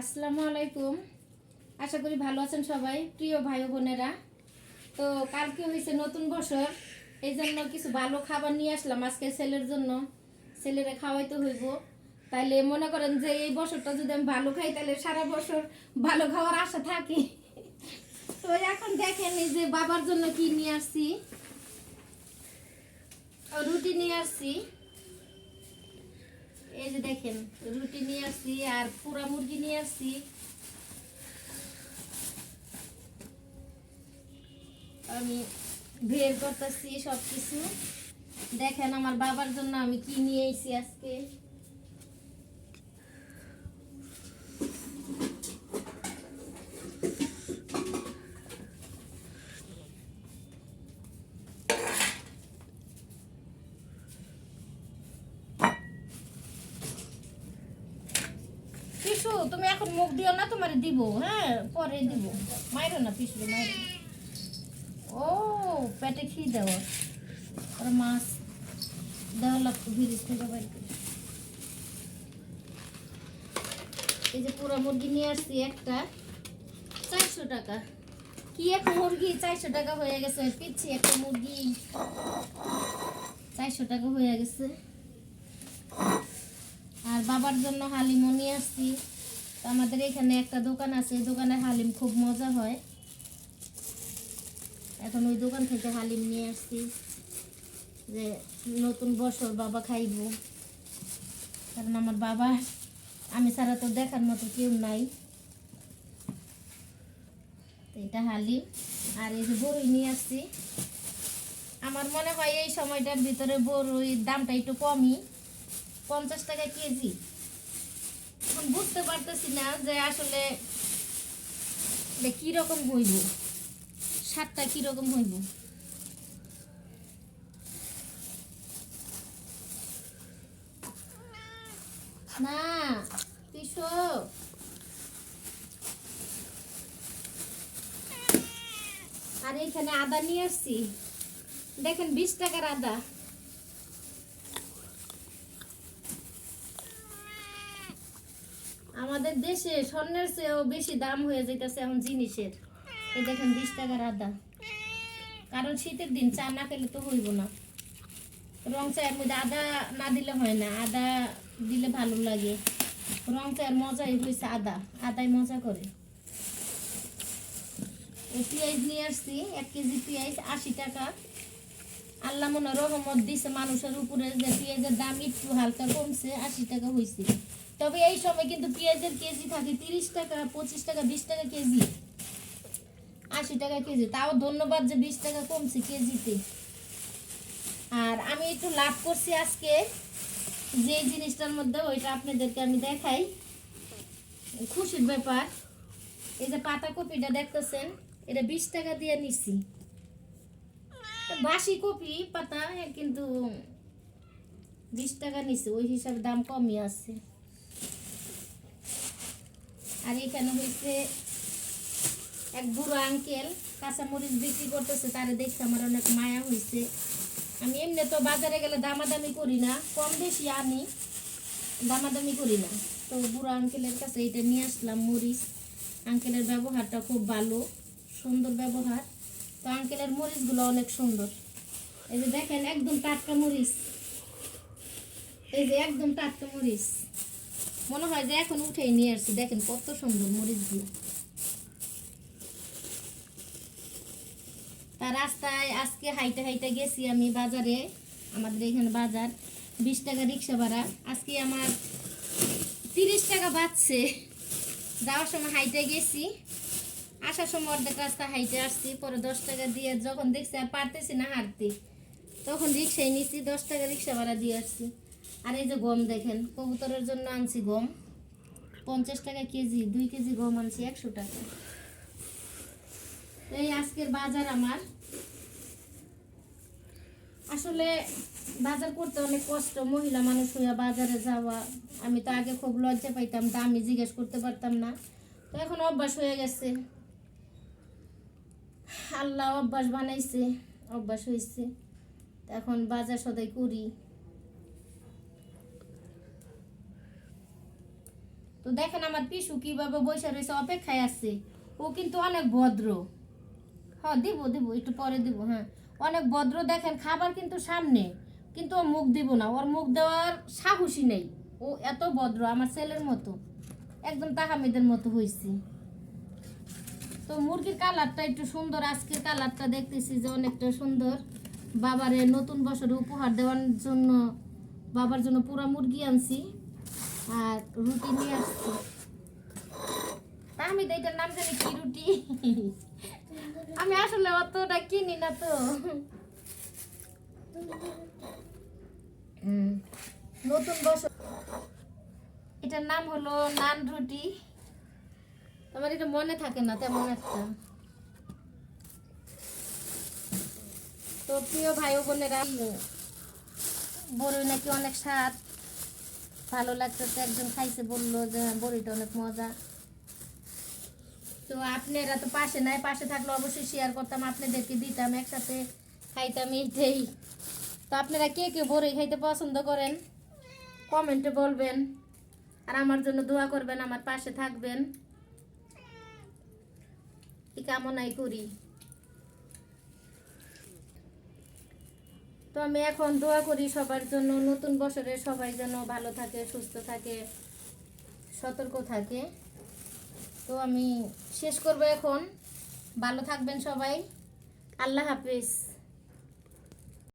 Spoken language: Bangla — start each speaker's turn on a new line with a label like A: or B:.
A: আসসালামু আলাইকুম। আশা করি ভালো আছেন সবাই, প্রিয় ভাই বোনেরা। তো কালকে হয়েছে নতুন বছর এই জন্য কিছু ভালো খাবার নিয়ে আসলাম আজকে ছেলের জন্য। ছেলেরে খাওয়াইতে হইব। তাইলে মনে করেন যে এই বছরটা যদি আমি ভালো খাই তাহলে সারা বছর ভালো খাওয়ার আশা থাকে। তো এখন দেখেন এই যে বাবার জন্য কি নিয়ে আসছি। রুটি নিয়ে আসছি। এই যে দেখেন, রুটি নিয়ে আসছি আর পুরা মুরগি নিয়ে আসছি। আমি বের করতেছি সবকিছু। দেখেন আমার বাবার জন্য আমি কি নিয়ে এসেছি আজকে। পিসু তুমি এখন মুখ দিও না, তোমার দিব হ্যাঁ? পরে দিব। মাইরো না পিসু মাইরো। ও, পেটে খেয়ে দেওয়া? আর মাছ। দেওয়া লাগতো ভিরিজ থেকে বাইর। এই যে পুরো মুরগি নিয়ে আসছি একটা। চারশো টাকা। কি এক মুরগি? চারশো টাকা হয়ে গেছে। পিচ্ছি একটা মুরগি। চারশো টাকা হয়ে গেছে। আর বাবার জন্য হালিমও নিয়ে আসছি। আমাদের এখানে একটা দোকান আছে, এই দোকানে হালিম খুব মজা হয়। এখন ওই দোকান থেকে হালিম নিয়ে আসছি যে নতুন বছর বাবা খাইব। কারণ আমার বাবা, আমি ছাড়া তো দেখার মতো কেউ নাই। এটা হালিম, আর এই যে নিয়ে আসছি। আমার মনে হয় এই সময়টার ভিতরে বড়ইর দামটা একটু কমই। পঞ্চাশ টাকা কেজি। এখন বুঝতে পারতেছি না যে আসলে কীরকম হইব? সারটা কীরকম হইব? না, পিসো। আর এখানে আদা নিয়ে আসছি। দেখেন বিশ টাকার আদা। আমাদের দেশে স্বর্ণের চেয়েও বেশি দাম হয়ে যাইতেছে এখন জিনিসের। এই দেখেন বিশ টাকার আদা। কারণ শীতের দিন চা না খেলে তো হইব না। রং চায়ের মধ্যে আদা না দিলে হয় না, আদা দিলে ভালো লাগে। রং চায়ের মজাই হয়েছে আদা, আদাই মজা করে। পেঁয়াজ নিয়ে আসছি, এক কেজি পেঁয়াজ আশি টাকা। আল্লাহ মনে রহমত দিছে মানুষের উপরে যে পেঁয়াজের দাম একটু হালকা কমছে, আশি টাকা হয়েছে তবে এই সময় কিন্তু পেঁয়াজের কেজি থাকে তিরিশ টাকা, পঁচিশ টাকা, বিশ টাকা কেজি। আশি টাকা কেজি। তাও ধন্যবাদ যে বিশ টাকা কমছে কেজিতে। আর আমি একটু লাভ করছি আজকে। যে জিনিসটার মধ্যে ওইটা আপনাদেরকে আমি দেখাই। খুশির ব্যাপার। এই যে পাতা কপিটা দেখতেছেন, এটা বিশ টাকা দিয়ে নিচ্ছি বাসি কপি, পাতা, কিন্তু বিশ টাকা নিচ্ছে ওই হিসাবে দাম কমই আছে। আর এখানে হয়েছে এক বুড়ো আঙ্কেল কাঁচামরিচ বিক্রি করতেছে, তারে দেখতে আমার অনেক মায়া হয়েছে আমি এমনি তো বাজারে গেলে দামাদামি করি না, কম বেশি আনি, দামাদামি করি না। তো বুড়ো আঙ্কেলের কাছে এটা নিয়ে আসলাম, মরিচ। আঙ্কেলের ব্যবহারটা খুব ভালো, সুন্দর ব্যবহার। তো আঙ্কেলের মরিচগুলো অনেক সুন্দর। এই যে দেখেন, একদম টাটকা মরিচ। এই যে একদম টাটকা মরিচ। মনে হয় যে এখন উঠেই নিয়ে আসছি। দেখেন কত সুন্দর মরিচগুলো। তা রাস্তায় আজকে হাইটে হাইটে গেছি আমি বাজারে, আমাদের এখানে বাজার, বিশ টাকা রিক্সা ভাড়া। আজকে আমার তিরিশ টাকা বাঁচছে যাওয়ার সময় হাইটে গেছি। আসার সময় অর্ধেক রাস্তা হাইটে আসছি, পরে দশ টাকা দিয়ে যখন দেখছি আর পারতেছি না হাঁটতে, তখন রিক্সায় নিছি, দশ টাকা রিক্সা ভাড়া দিয়ে আসছি। আর এই যে গম দেখেন, কবুতরের জন্য আনছি গম। পঞ্চাশ টাকা কেজি, দুই কেজি গম আনছি, একশো টাকা। এই আজকের বাজার আমার। আসলে বাজার করতে অনেক কষ্ট, মহিলা মানুষ হইয়া বাজারে যাওয়া। আমি তো আগে খুব লজ্জা পাইতাম, দামি জিজ্ঞেস করতে পারতাম না। তো এখন অভ্যাস হয়ে গেছে। আল্লাহ অভ্যাস বানাইছে, অভ্যাস হয়েছে এখন বাজার সদাই করি। তো দেখেন আমার পিসু কীভাবে বসে রয়েছে, অপেক্ষায় আছে। ও কিন্তু অনেক ভদ্র। হ্যাঁ দিব দিব, একটু পরে দিব হ্যাঁ। অনেক ভদ্র, দেখেন খাবার কিন্তু সামনে, কিন্তু ও মুখ দিব না। ওর মুখ দেওয়ার সাহসই নেই। ও এত ভদ্র, আমার ছেলের মতো। একদম তাহামিদের মতো হয়েছে তো মুরগির কালারটা একটু সুন্দর, আজকের কালারটা দেখতেছি যে অনেকটা সুন্দর। বাবারে নতুন বছরে উপহার দেওয়ার জন্য, বাবার জন্য পুরা মুরগি আনছি। আর রুটি নিয়ে আসছি। আমি এটার নাম জানি কি রুটি? আমি আসলে অতটা কিনি না তো। নতুন বছর। এটার নাম হলো নান রুটি। আমার এটা মনে থাকে না তেমন একটা। তো প্রিয় ভাই বোনেরা, বড়ই নাকি অনেক স্বাদ। ভালো লাগতেছে, একজন খাইছে, বলল যে, বড়িটা অনেক মজা। তো আপনারা তো পাশে নাই, পাশে থাকলে অবশ্যই শেয়ার করতাম, আপনাদেরকে দিতাম, একসাথে খাইতাম এইটাই। তো আপনারা কে কে বড়ি খাইতে পছন্দ করেন, কমেন্টে বলবেন। আর আমার জন্য দোয়া করবেন, আমার পাশে থাকবেন। এই কামনাই করি। তো আমি এখন দোয়া করি সবার জন্য, নতুন বছরে সবাই যেন ভালো থাকে, সুস্থ থাকে, সতর্ক থাকে। তো আমি শেষ করব এখন। ভালো থাকবেন সবাই। আল্লাহ হাফিজ।